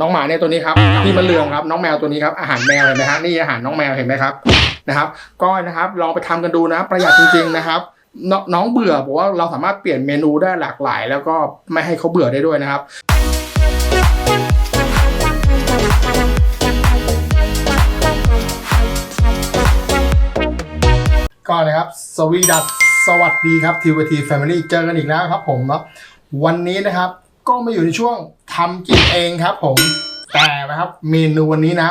น้องหมาเนี่ยตัวนี้ครับนี่มันเหลืองครับน้องแมวตัวนี้ครับอาหารแมวเห็นไหมฮะนี่อาหารน้องแมวเห็นไหมครับนะครับ ก็นะครับลองไปทำกันดูนะ ประหยัดจริง ๆนะครับนน้องเบื่อบอกว่าเราสามารถเปลี่ยนเมนูได้หลากหลาย แล้วก็ไม่ให้เขาเบื่อได้ด้วยนะครับก็นะครับสวีดัสสวัสดีครับทีวีทีแฟมิลี่เจอกันอีกแล้วครับผมเนาะวันนี้นะครับก็มาอยู่ในช่วง ทำกินเองครับผมแต่นะครับ เมนูวันนี้นะ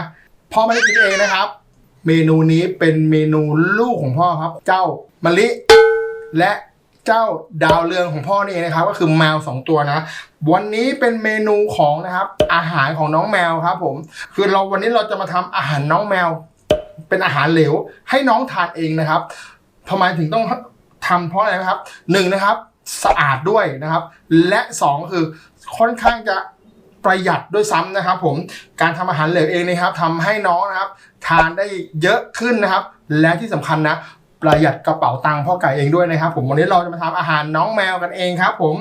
พ่อไม่ได้กินเองนะครับ เมนูนี้เป็นเมนูลูกของพ่อครับ เจ้ามะลิ และเจ้าดาวเรืองของพ่อนี่เองนะครับ ก็คือแมวสองตัวนะ วันนี้เป็นเมนูของนะครับ อาหารของน้องแมวครับ ผม คือเราวันนี้เราจะมาทำอาหารน้องแมว เป็นอาหารเหลว ให้น้องทานเองนะครับทำไมถึงต้องทำเพราะอะไรนะครับหนึ่งนะครับ สะอาดด้วยนะครับ และสองคือค่อนข้างจะ ประหยัดด้วยซ้ำนะครับ ผมการทำอาหารเหลวเองนะครับทำให้น้องนะครับ ทานได้เยอะขึ้นนะครับ และที่สำคัญนะประหยัดกระเป๋าตังค์พ่อไก่เองด้วยนะครับ ผมวันนี้เราจะมาทำอาหารน้องแมวกันเองครับ ผม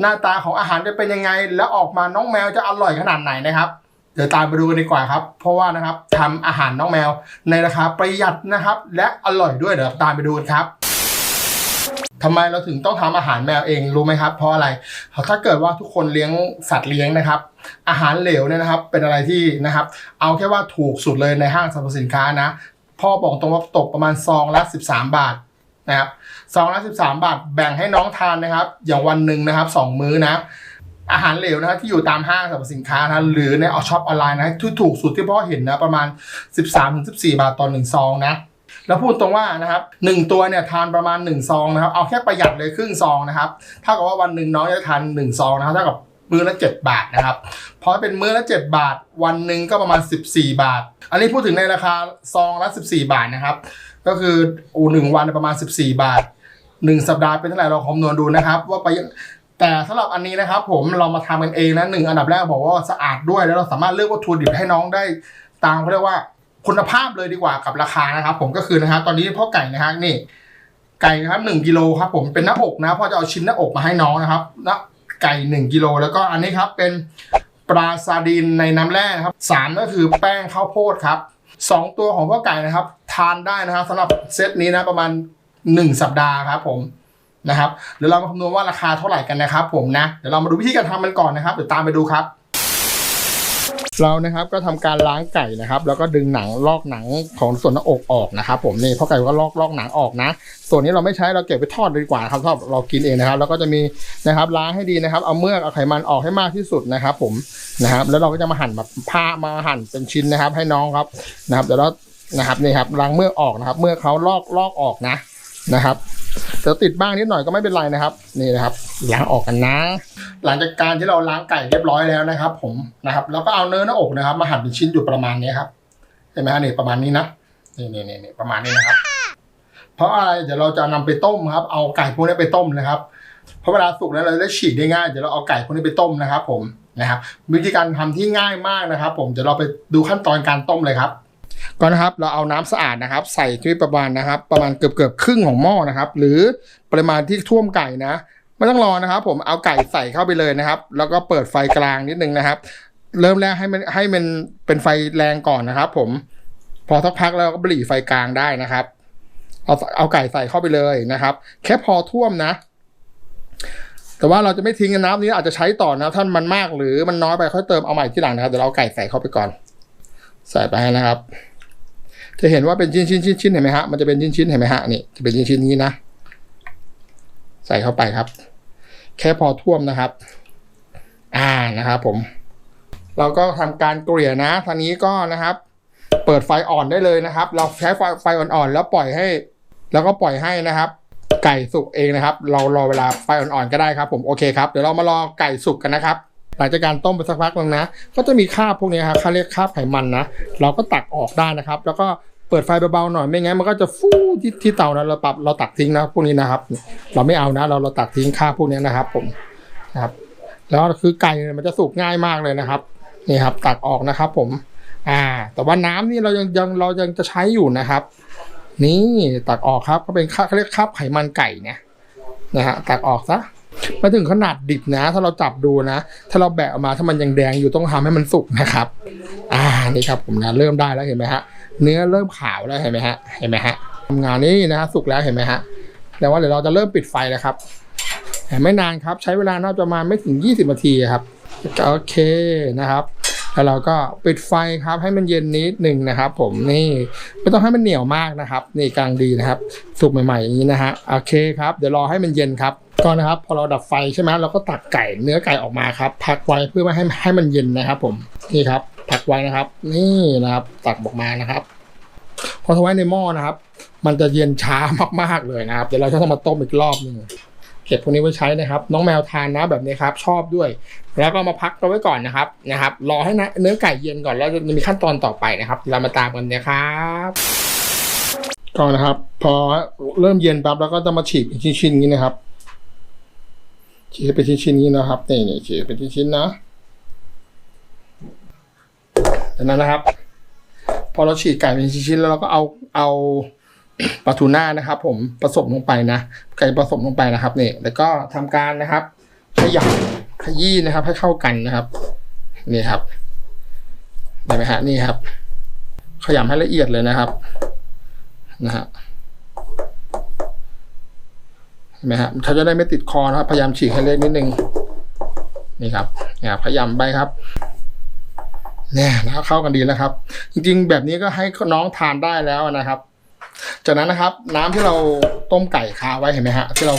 หน้าตาของอาหารจะเป็นยังไง แล้วออกมาน้องแมวจะอร่อยขนาดไหนนะครับ เดี๋ยวตามไปดูกันดีกว่าครับ เพราะว่านะครับทำอาหารน้องแมวในราคาประหยัดนะครับ และอร่อยด้วยเดี๋ยวตามไปดูกันครับ ทำไมเราถึงต้องทำอาหารแมวเองรู้ไหมครับเพราะอะไรถ้าเกิดว่าทุกคนเลี้ยงสัตว์เลี้ยงนะครับ อาหารเหลวเนี่ยนะครับเป็นอะไรที่นะครับ เอาแค่ว่าถูกสุดเลยในห้างสรรพสินค้านะพ่อบอกตรงว่าตกประมาณซองละ13 บาทนะครับซองละ13 บาทแบ่งให้น้องทานนะครับ อย่างวันหนึ่งนะครับสองมื้อนะอาหารเหลวนะครับที่อยู่ตามห้างสรรพสินค้านะหรือในออช็อปออนไลน์นะที่ถูกสุดที่พ่อเห็นนะประมาณ 13-14 บาทต่อหนึ่งซองนะ แล้วพูดตรงว่านะครับหนึ่งตัวเนี่ยทานประมาณ 1 ซองนะครับเอาแค่ประหยัดเลยครึ่งซองนะครับเท่ากับว่าวันหนึ่งน้องจะทาน1ซองนะครับเท่ากับมื้อละ 7 บาทนะครับพอเป็นมื้อละ 7 บาท วันหนึ่งก็ประมาณ 14 บาท อันนี้พูดถึงในราคาซองละ 14 บาทนะครับ ก็คืออูหนึ่งวันประมาณ 14 บาท 1 สัปดาห์เป็นเท่าไหร่เราคำนวณดูนะครับ ว่าไปแต่สำหรับอันนี้นะครับ ผมเรามาทำกันเองนะหนึ่งอันดับแรกบอกว่าสะอาดด้วยแล้วเราสามารถเลือกวัตถุดิบให้น้องได้ตามเขาเรียกว่า คุณภาพเลยดีกว่ากับราคานะครับ ผมก็คือนะครับตอนนี้พ่อไก่นะฮะนี่ ไก่นะครับหนึ่งกิโลครับผมเป็นหน้าอกนะพ่อจะเอาชิ้นหน้าอกมาให้น้องนะครับนะไก่หนึ่งกิโลแล้วก็อันนี้ครับเป็นปลาซาดินในน้ำแร่นะครับสามก็คือแป้งข้าวโพดครับสองตัวของพ่อไก่นะครับ ทานได้นะครับสำหรับเซตนี้นะประมาณหนึ่งสัปดาห์ครับผมนะครับเดี๋ยวเรามาคำนวณว่าราคาเท่าไหร่กันนะครับ ผมนะเดี๋ยวเรามาดูวิธีการทำมันก่อนนะครับเดี๋ยวตามไปดูครับ เรานะครับก็ทำการล้างไก่นะครับ แล้วก็ดึงหนังลอกหนังของส่วนหน้าอกออกนะครับ ผมนี่เพ่อไก่ก็ลอกลอกหนังออกนะ ส่วนนี้เราไม่ใช้เราเก็บไปทอดดีกว่าครับทอดเรากินเองนะครับ แล้วก็จะมีนะครับล้างให้ดีนะครับ เอาเมือกเอาไขมันออกให้มากที่สุดนะครับ ผมนะครับ แล้วเราก็จะมาหั่นแบบผ้ามาหั่นเป็นชิ้นนะครับ ให้น้องครับนะครับเดี๋ยวเรานะครับนี่ครับล้างเมือกออกนะครับ เมือกเขาลอกลอกออกนะนะครับ จะติดบ้างนิดหน่อยก็ไม่เป็นไรนะครับนี่นะครับล้างออกกันนะ หลังจากการที่เราล้างไก่เรียบร้อยแล้วนะครับ ผมนะครับแล้วก็เอาเนื้อหน้าอกนะครับ มาหั่นเป็นชิ้นอยู่ประมาณนี้ครับเห็นไหมฮะนี่ประมาณนี้นะนี่นี่นี่ประมาณนี้นะครับ เพราะอะไรเดี๋ยวเราจะนำไปต้มครับ เอาไก่พวกนี้ไปต้มนะครับเพราะเวลาสุกแล้วเราจะได้ฉีกได้ง่ายเดี๋ยวเราเอาไก่พวกนี้ไปต้มนะครับ ผมนะครับวิธีการทำที่ง่ายมากนะครับ ผมเดี๋ยวเราไปดูขั้นตอนการต้มเลยครับ ก็นะครับเราเอาน้ำสะอาดนะครับ ใส่ที่ประมาณนะครับ ประมาณเกือบเกือบครึ่งของหม้อนะครับ หรือปริมาณที่ท่วมไก่นะไม่ต้องรอนะครับ ผมเอาไก่ใส่เข้าไปเลยนะครับ แล้วก็เปิดไฟกลางนิดนึงนะครับ เริ่มแรกให้มันให้มันเป็นไฟแรงก่อนนะครับ ผมพอสักพักแล้วก็บลีไฟกลางได้นะครับ เอาเอาไก่ใส่เข้าไปเลยนะครับ แค่พอท่วมนะ แต่ว่าเราจะไม่ทิ้งน้ำนี้อาจจะใช้ต่อนะถ้ามันมากหรือมันน้อยไปค่อยเติมเอาใหม่ที่หลังนะครับเดี๋ยวเราเอาไก่ใส่เข้าไปก่อน ใส่ไปนะครับ จะเห็นว่าเป็นชิ้นชิ้นชิ้นชิ้นเห็นไหมฮะมันจะเป็นชิ้นชิ้นเห็นไหมฮะนี่จะเป็นชิ้นชิ้นนี้นะ ใส่เข้าไปครับ แค่พอท่วมนะครับ อ่านะครับผม เราก็ทำการเกลี่ยนะทางนี้ก็นะครับ เปิดไฟอ่อนได้เลยนะครับ เราใช้ไฟไฟอ่อนๆแล้วปล่อยให้ แล้วก็ปล่อยให้นะครับ ไก่สุกเองนะครับ เรารอเวลาไฟอ่อนๆก็ได้ครับ ผมโอเคครับเดี๋ยวเรามารอไก่สุกกันนะครับ หลังจากการต้มไปสักพักนึงนะ ก็จะมีคราบพวกนี้ครับเขาเรียกคราบไขมันนะ เราก็ตักออกได้นะครับ แล้วก็เปิดไฟเบาๆหน่อยไม่งั้นมันก็จะฟู่ที่ที่เตานะเราปรับเราตักทิ้งนะพวกนี้นะครับ เราไม่เอานะ เราเราตักทิ้งคราบพวกนี้นะครับ ผมนะครับ แล้วคือไก่มันจะสุกง่ายมากเลยนะครับนี่ครับ ตักออกนะครับ ผม อ่า แต่ว่าน้ำนี่เรายังยังเรายังจะใช้อยู่นะครับ นี่ตักออกครับก็เป็นคราบเขาเรียกคราบไขมันไก่เนี่ยนะฮะตักออกซะ ไม่ถึงขนาดดิบนะ ถ้าเราจับดูนะ ถ้าเราแบะออกมาถ้ามันยังแดงอยู่ต้องทำให้มันสุกนะครับ อ่านี่ครับผมนะเริ่มได้แล้วเห็นไหมฮะเนื้อเริ่มขาวแล้วเห็นไหมฮะเห็นไหมฮะทำงานนี้นะฮะสุกแล้วเห็นไหมฮะแต่ว่าเดี๋ยวเราจะเริ่มปิดไฟแล้วครับไม่นานครับ ใช้เวลาน่าจะประมาณไม่ถึง 20นาทีครับโอเคนะครับ แล้วเราก็ปิดไฟครับให้มันเย็นนิดหนึ่งนะครับ ผมนี่ไม่ต้องให้มันเหนียวมากนะครับนี่กลางดีนะครับสุกใหม่ๆอย่างนี้นะฮะโอเคครับเดี๋ยวรอให้มันเย็นครับก็นะครับพอเราดับไฟใช่ไหมเราก็ตักไก่เนื้อไก่ออกมาครับพักไว้เพื่อไม่ให้ให้มันเย็นนะครับ ผมนี่ครับพักไว้นะครับ นี่นะครับตักออกมานะครับพอทไว้ในหม้อนะครับ มันจะเย็นช้ามากๆเลยนะครับ เดี๋ยวเราจะต้องมาต้มอีกรอบนึง ก็บพวกนี้ไว้ใช้นะครับ น้องแมวทานนะแบบนี้ครับ ชอบด้วย แล้วก็มาพักเอาไว้ก่อนนะครับนะครับ รอให้นะเนื้อไก่เย็นก่อนแล้วจะมีขั้นตอนต่อไปนะครับ เรามาตามกันนะครับก็นะครับ พอเริ่มเย็นปั๊บแล้วก็จะมาฉีกเป็นชิ้นๆอย่างนี้นะครับฉีกเป็นชิ้นๆอย่างนี้นะครับนี่นี่ฉีกเป็นชิ้นๆนะจากนั้นนะครับ พอเราฉีกไก่เป็นชิ้นๆแล้วเราก็เอาเอา ปลาทูน่านะครับ ผมผสมลงไปนะไก่ผสมลงไปนะครับนี่แล้วก็ทำการนะครับขยำขยี้นะครับ ให้เข้ากันนะครับ นี่ครับเห็นไหมฮะนี่ครับ ขยำให้ละเอียดเลยนะครับ นะฮะเห็นไหมฮะเขาจะได้ไม่ติดคอนะครับ พยายามฉีกให้เล็กนิดนึงนี่ครับนี่ครับขยำไปครับเนี่ยนะครับเข้ากันดีแล้วครับ จริง ๆ แบบนี้ก็ให้น้องทานได้แล้วนะครับ จากนั้นนะครับ น้ำที่เราต้มไก่คาไว้เห็นไหมฮะที่เรา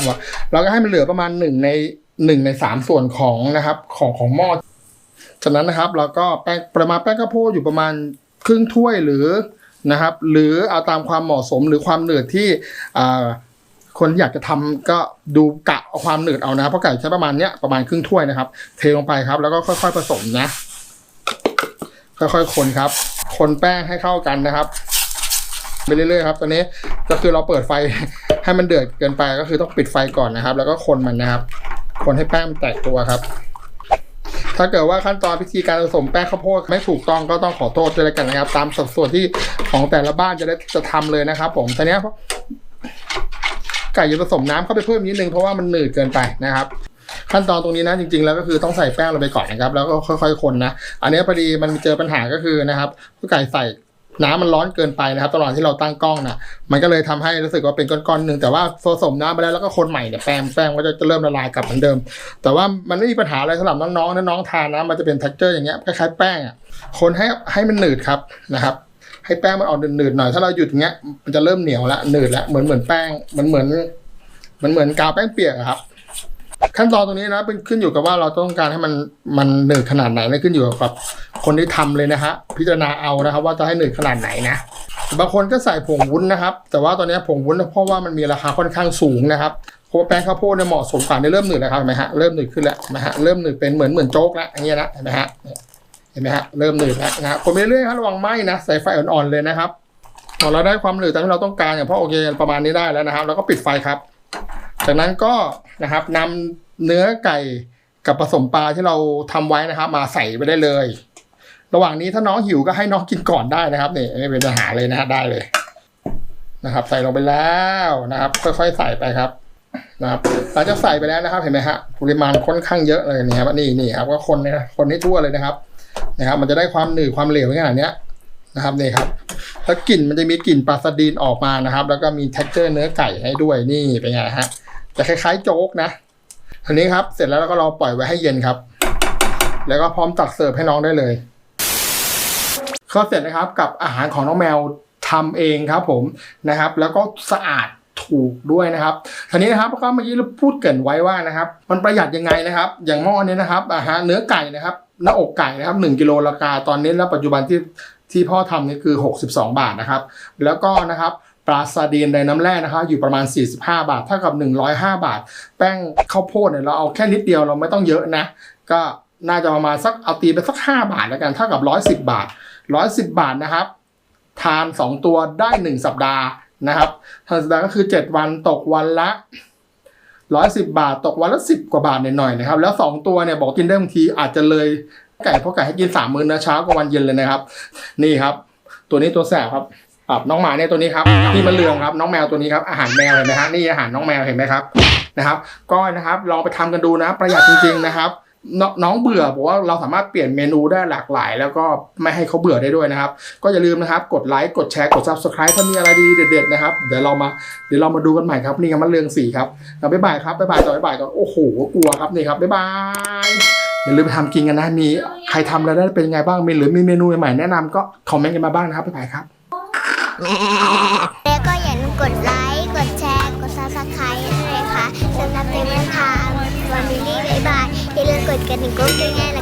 เราก็ให้มันเหลือประมาณหนึ่งในหนึ่งในสามส่วนของนะครับของของหม้อจากนั้นนะครับเราก็แป้งประมาณแป้งข้าวโพดอยู่ประมาณครึ่งถ้วยหรือนะครับ หรือเอาตามความเหมาะสมหรือความเหนืดที่คนอยากจะทำก็ดูกะเอาความเหนืดเอานะครับเพราะไก่ใช้ประมาณเนี้ยประมาณครึ่งถ้วยนะครับ เทลงไปครับ แล้วก็ค่อย ๆ ผสมนะ ค่อยๆคนครับ คนแป้งให้เข้ากันนะครับ ไปเรื่อยๆครับตอนนี้ก็คือเราเปิดไฟให้มันเดือดเกินไปก็คือต้องปิดไฟก่อนนะครับ แล้วก็คนมันนะครับ คนให้แป้งมันแตกตัวครับ ถ้าเกิดว่าขั้นตอนพิธีการผสมแป้งข้าวโพดไม่ถูกต้องก็ต้องขอโทษด้วยกันนะครับ ตามสัดส่วนที่ของแต่ละบ้านจะได้จะทำเลยนะครับ ผมตอนนี้ไก่จะผสมน้ำเข้าไปเพิ่มนิดนึงเพราะว่ามันหนืดเกินไปนะครับขั้นตอนตรงนี้นะจริงๆแล้วก็คือต้องใส่แป้งลงไปก่อนนะครับ แล้วก็ค่อยๆคนนะ อันนี้พอดีมันเจอปัญหาก็คือนะครับไก่ใส่ น้ำมันร้อนเกินไปนะครับ ตลอดที่เราตั้งกล้องนะมันก็เลยทำให้รู้สึกว่าเป็นก้อนๆหนึ่งแต่ว่าผสมน้ำไปแล้วแล้วก็คนใหม่เนี่ยแป้งแป้งก็จะเริ่มละลายกลับเหมือนเดิม แต่ว่ามันไม่มีปัญหาอะไรสำหรับน้องๆนะน้องทานนะมันจะเป็น t e x t อร์อย่างเงี้ยคล้ายๆแป้งอะคนให้ให้มันหนืดครับนะครับให้แป้งมันออกหนืดๆหน่อยถ้าเราหยุดอย่างเงี้ยมันจะเริ่มเหนียวละหนืดละเหมือนเหมือนแป้งมันเหมือนมันเหมือนกาวแป้งเปียกครับ ขั้นตอนตรงนี้นะเป็นขึ้นอยู่กับว่าเราต้องการให้มันมันหนืดขนาดไหนนะขึ้นอยู่กับคนที่ทำเลยนะฮะพิจารณาเอานะครับ ว่าจะให้หนืดขนาดไหนนะบางคนก็ใส่ผงวุ้นนะครับ แต่ว่าตอนนี้ผงวุ้นเพราะว่ามันมีราคาค่อนข้างสูงนะครับเพราะว่าแป้งข้าวโพดเนี่ยเหมาะสมกว่าในเริ่มหนืดแล้วครับเห็นไหมฮะเริ่มหนืดขึ้นแล้วนไหมฮะเริ่มหนืดเป็นเหมือนเหมือนโจ๊กแล้วอย่างเงี้ยนะเห็นไหมฮะเห็นไหมฮะเริ่มหนืดแล้วนะคนไปเรื่อยๆครับระวังไหมนะใส่ไฟอ่อนๆเลยนะครับพอเราได้ความหนืดตามที่เราต้องการอย่างพอโอเคประมาณนี้ได้แล้วนะครับ แล้วก็ปิดไฟครับ จากนั้นก็นะครับนำเนื้อไก่กับผสมปลาที่เราทำไว้นะครับ มาใส่ไปได้เลย ระหว่างนี้ถ้าน้องหิวก็ให้น้องกินก่อนได้นะครับนี่ไม่เป็นปัญหาเลยนะฮะได้เลยนะครับ ใส่ลงไปแล้วนะครับ ค่อยๆใส่ไปครับนะครับหลังจากใส่ไปแล้วนะครับ เห็นไหมฮะปริมาณค่อนข้างเยอะเลยนี่ครับนี่นี่ครับก็คนนะคนให้ทั่วเลยนะครับนะครับ มันจะได้ความหนืดความเหลวขนาดเนี้ยนะครับนี่ครับ แล้วกลิ่นมันจะมีกลิ่นปลาสดีนออกมานะครับ แล้วก็มี t e x t อร์เนื้อไก่ให้ด้วยนี่เป็นไงฮะ จะคล้ายๆโจ๊กนะอันนี้ครับ เสร็จแล้วเราก็รอปล่อยไว้ให้เย็นครับ แล้วก็พร้อมตักเสิร์ฟให้น้องได้เลยก็เสร็จนะครับกับอาหารของน้องแมวทำเองครับผมนะครับ แล้วก็สะอาดถูกด้วยนะครับทีนี้นะครับก็เมื่อกี้เราพูดเกินไว้ว่านะครับ มันประหยัดยังไงนะครับ อย่างหม้อนี้นะครับอาหารเนื้อไก่นะครับหน้าอกไก่นะครับ1กิโลราคาตอนนี้แล้วปัจจุบันที่ที่พ่อทำนี่คือ 62 บาทนะครับ แล้วก็นะครับ ปลาซาดีนในน้ำแร่นะครับอยู่ประมาณ 45 บาทเท่ากับ 105 บาท แป้งข้าวโพดเนี่ยเราเอาแค่นิดเดียวเราไม่ต้องเยอะนะ ก็น่าจะประมาณสักเอาตีไปสัก 5 บาทแล้วกันเท่ากับ 110 บาท 110 บาทนะครับ ทาน 2 ตัวได้ 1 สัปดาห์นะครับทานสัปดาห์ก็คือ 7 วันตกวันละ 110 บาท ตกวันละ 10 กว่าบาทหน่อยๆนะครับ แล้ว 2 ตัวเนี่ยบอกกินได้บางทีอาจจะเลยไก่เพราะไก่ให้กินสามมื้อนะเช้ากับวันเย็นเลยนะครับ นี่ครับ ตัวนี้ตัวแสบครับ อะน้องหมาเนี่ยตัวนี้ครับนี่มันเหลืองครับน้องแมวตัวนี้ครับอาหารแมวเห็นไหมฮะนี่อาหารน้องแมวเห็นไหมครับนะครับ ก็นะครับลองไปทำกันดูนะ ประหยัดจริง ๆนะครับน้องเบื่อบอกว่าเราสามารถเปลี่ยนเมนูได้หลากหลาย แล้วก็ไม่ให้เขาเบื่อได้ด้วยนะครับ ก็อย่าลืมนะครับ กดไลค์กดแชร์กด subscribe ถ้ามีอะไรดีเด็ดๆนะครับเดี๋ยวเรามาเดี๋ยวเรามาดูกันใหม่ครับนี่ครับมันเรืองสีครับแล้วบ๊ายบายครับบ๊ายบายต่อบ๊ายบายต่อนโอ้โหกลัวครับนี่ครับบ๊ายบายอย่าลืมไปทำกินกันนะมีใครทำแล้วได้เป็นยังไงบ้างมีหรือมีเมนูใหม่แนะนำก็คอมเมนต์กันมาบ้างนะครับบ๊ายบายครับ แล้วก็อย่าลืมกดไลค์ กดแชร์ กดซับสไครต์ด้วยนะคะสำหรับเต็มทางวันนี้บ๊ายบายอย่าลืมกดกระดิ่งกุ้งด้วยนะ